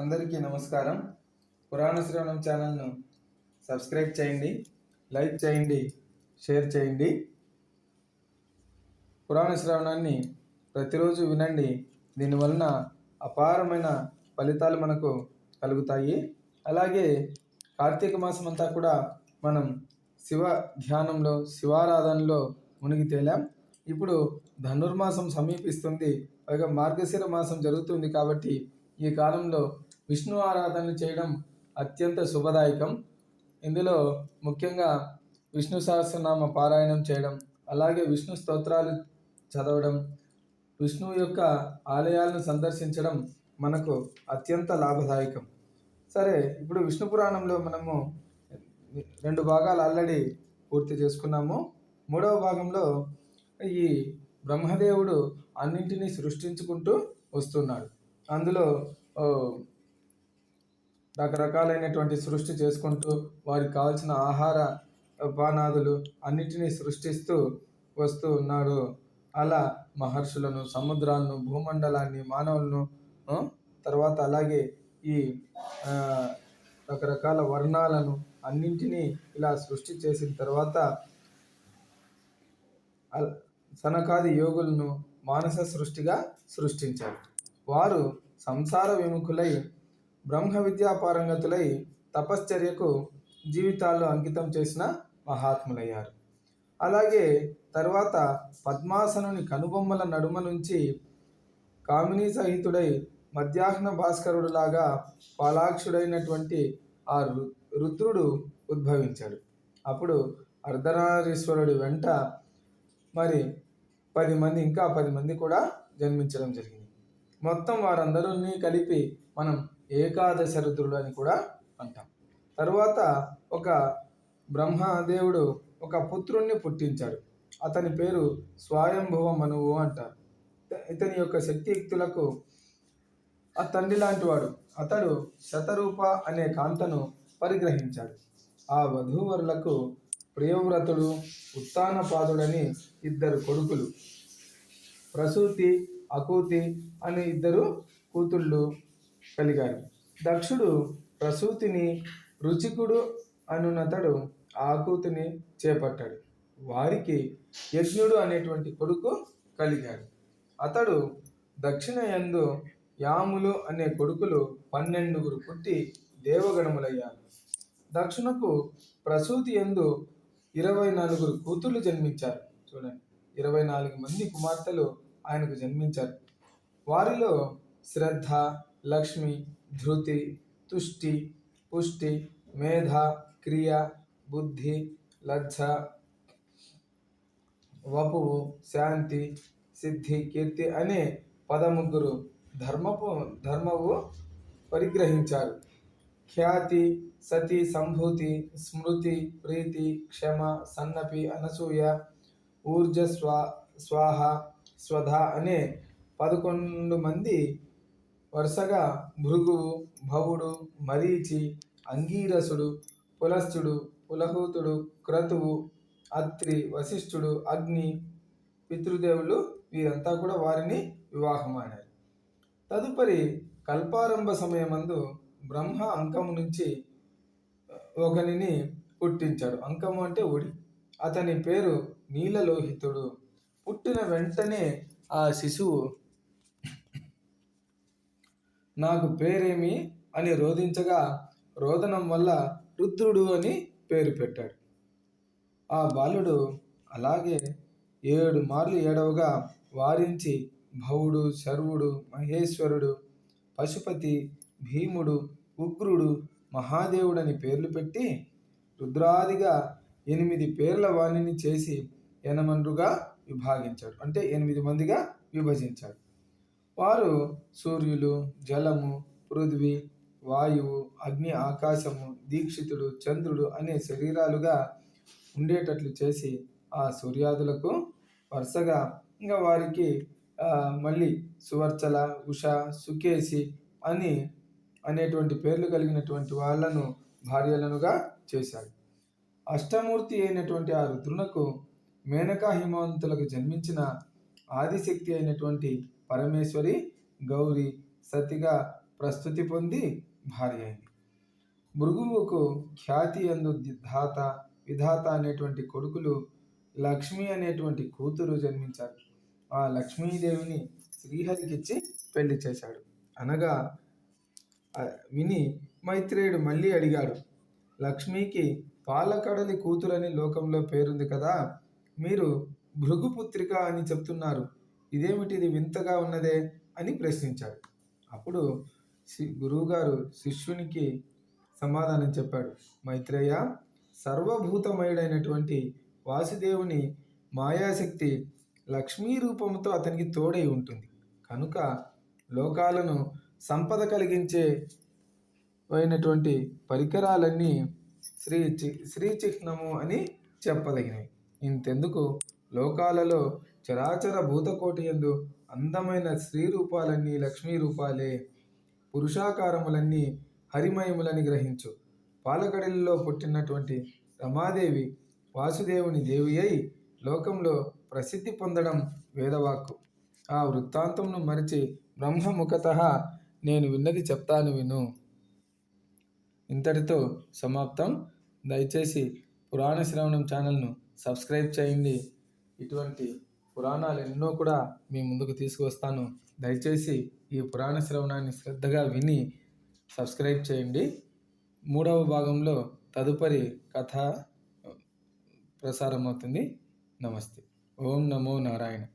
అందరికీ నమస్కారం. పురాణ శ్రవణం ఛానల్ను సబ్స్క్రైబ్ చేయండి లైక్ చేయండి షేర్ చేయండి. పురాణ శ్రవణాన్ని ప్రతిరోజు వినండి. దీనివలన అపారమైన ఫలితాలు మనకు కలుగుతాయి. అలాగే కార్తీక మాసం అంతా కూడా మనం శివ ధ్యానంలో శివారాధనలో మునిగి తేలాం. ఇప్పుడు ధనుర్మాసం సమీపిస్తుంది. పైగా మార్గశిర మాసం జరుగుతుంది కాబట్టి ఈ కాలంలో విష్ణు ఆరాధన చేయడం అత్యంత శుభదాయకం. ఇందులో ముఖ్యంగా విష్ణు సహస్రనామ పారాయణం చేయడం అలాగే విష్ణు స్తోత్రాలు చదవడం విష్ణువు యొక్క ఆలయాలను సందర్శించడం మనకు అత్యంత లాభదాయకం. సరే ఇప్పుడు విష్ణు పురాణంలో మనము రెండు భాగాలు ఆల్రెడీ పూర్తి చేసుకున్నాము. మూడవ భాగంలో ఈ బ్రహ్మదేవుడు అన్నింటినీ సృష్టించుకుంటూ వస్తున్నాడు. అందులో రకరకాలైనటువంటి సృష్టి చేసుకుంటూ వారికి కావాల్సిన ఆహార పానాదులు అన్నిటినీ సృష్టిస్తూ వస్తూ ఉన్నాడు. అలా మహర్షులను సముద్రాలను భూమండలాన్ని మానవులను తర్వాత అలాగే ఈ రకరకాల వర్ణాలను అన్నింటినీ ఇలా సృష్టి చేసిన తర్వాత సనకాది యోగులను మానస సృష్టిగా సృష్టించారు వారు సంసార విముఖులై బ్రహ్మ విద్యాపారంగతులై తపశ్చర్యకు జీవితాల్లో అంకితం చేసిన మహాత్ములయ్యారు. అలాగే తర్వాత పద్మాసనుని కనుబొమ్మల నడుమ నుంచి కామినీ సహితుడై మధ్యాహ్న భాస్కరుడులాగా పాలాక్షుడైనటువంటి ఆ రు రుద్రుడు ఉద్భవించాడు. అప్పుడు అర్ధనారీశ్వరుడి వెంట మరి పది మంది ఇంకా పది మంది కూడా జన్మించడం జరిగింది. మొత్తం వారందరినీ కలిపి మనం ఏకాదశ రుద్రుడు అని కూడా అంటాం. తరువాత ఒక బ్రహ్మదేవుడు ఒక పుత్రుణ్ణి పుట్టించాడు. అతని పేరు స్వయంభువ మనువు అంటారు. ఇతని యొక్క శక్తియుక్తులకు ఆ తండ్రి లాంటి వాడు. అతడు శతరూప అనే కాంతను పరిగ్రహించాడు. ఆ వధూవరులకు ప్రియవ్రతుడు ఉత్తానపాదుడని ఇద్దరు కొడుకులు. ప్రసూతి అకూతి అనే ఇద్దరు కూతుళ్ళు కలిగారు. దక్షుడు ప్రసూతిని రుచికుడు అనునతడు ఆ చేపట్టాడు. వారికి యజ్ఞుడు అనేటువంటి కొడుకు కలిగాడు. అతడు దక్షిణ యందు యాములు అనే కొడుకులు పన్నెండుగురు పుట్టి దేవగణములయ్యారు. దక్షిణకు ప్రసూతి ఎందు ఇరవై నలుగురు కూతుళ్ళు జన్మించారు. చూడండి ఇరవై నాలుగు మంది కుమార్తెలు ఆయనకు జన్మించారు. వారిలో శ్రద్ధ లక్ష్మి ధృతి తుష్టి పుష్టి మేధ క్రియ బుద్ధి లజ్జ వపువు శాంతి సిద్ధి కీర్తి అనే పదముగ్గురు ధర్మపు ధర్మవు పరిగ్రహించారు. ఖ్యాతి సతి సంభూతి స్మృతి ప్రీతి క్షమ సన్నపి అనసూయ ఊర్జ స్వా స్వాహ స్వధ అనే పదకొండు మంది వరుసగా భృగువు భవుడు మరీచి అంగీరసుడు పులస్థుడు పులహూతుడు క్రతువు అత్రి వశిష్ఠుడు అగ్ని పితృదేవులు వీరంతా కూడా వారిని వివాహమాడారు. తదుపరి కల్పారంభ సమయమందు బ్రహ్మ అంకము నుంచి ఒకనిని పుట్టించాడు. అంకము అంటే ఒడి. అతని పేరు నీలలోహితుడు. పుట్టిన వెంటనే ఆ శిశువు నాకు పేరేమి అని రోధించగా రోదనం వల్ల రుద్రుడు అని పేరు పెట్టాడు. ఆ బాలుడు అలాగే ఏడు మార్లు ఏడవగా వారించి భవుడు శర్వుడు మహేశ్వరుడు పశుపతి భీముడు ఉగ్రుడు మహాదేవుడని పేర్లు పెట్టి రుద్రాదిగా ఎనిమిది పేర్ల వాణిని చేసి ఎనమండ్రుగా విభాగించాడు. అంటే ఎనిమిది మందిగా విభజించాడు. వారు సూర్యులు జలము పృథ్వీ వాయువు అగ్ని ఆకాశము దీక్షితుడు చంద్రుడు అనే శరీరాలుగా ఉండేటట్లు చేసి ఆ సూర్యాదులకు వరుసగా ఇంకా వారికి మళ్ళీ సువర్చల ఉష సుకేసి అని అనేటువంటి పేర్లు కలిగినటువంటి వాళ్ళను భార్యలనుగా చేశాడు. అష్టమూర్తి అయినటువంటి ఆ రుద్రునకు మేనకా హిమవంతులకు జన్మించిన ఆదిశక్తి అయినటువంటి పరమేశ్వరి గౌరి సతిగా ప్రస్తుతి పొంది భార్య అయింది. భృగువుకు ఖ్యాతి అందు ధాత విధాత అనేటువంటి కొడుకులు లక్ష్మి అనేటువంటి కూతురు జన్మించారు. ఆ లక్ష్మీదేవిని శ్రీహరికిచ్చి పెళ్ళి చేశాడు. అనగా విని మైత్రేయుడు మళ్ళీ అడిగాడు లక్ష్మికి పాలకడలి కూతురని లోకంలో పేరుంది కదా మీరు భృగుపుత్రిక అని చెప్తున్నారు. ఇదేమిటి ఇది వింతగా ఉన్నదే అని ప్రశ్నించాడు. అప్పుడు గురువుగారు శిష్యునికి సమాధానం చెప్పాడు. మైత్రేయ సర్వభూతమయుడైనటువంటి వాసుదేవుని మాయాశక్తి లక్ష్మీ రూపంతో అతనికి తోడై ఉంటుంది. కనుక లోకాలను సంపద కలిగించే అయినటువంటి పరికరాలన్నీ శ్రీ చి- శ్రీ చిహ్నము అని చెప్పదగినవి. ఇంతెందుకు? లోకాలలో చరాచర భూతకోటి ఎందు అందమైన స్త్రీ రూపాలన్నీ లక్ష్మీ రూపాలే పురుషాకారములన్నీ హరిమయములని గ్రహించు. పాలకడలిలో పుట్టినటువంటి రమాదేవి వాసుదేవుని దేవి అయి లోకంలో ప్రసిద్ధి పొందడం వేదవాక్కు. ఆ వృత్తాంతంను మరిచి బ్రహ్మముఖత నేను విన్నది చెప్తాను విను. ఇంతటితో సమాప్తం. దయచేసి పురాణ శ్రవణం ఛానల్ను సబ్స్క్రైబ్ చేయండి. ఇటువంటి పురాణాలు ఎన్నో కూడా మీ ముందుకు తీసుకువస్తాను. దయచేసి ఈ పురాణ శ్రవణాన్ని శ్రద్ధగా విని సబ్స్క్రైబ్ చేయండి. మూడవ భాగంలో తదుపరి కథ ప్రసారం అవుతుంది నమస్తే. ఓం నమో నారాయణ.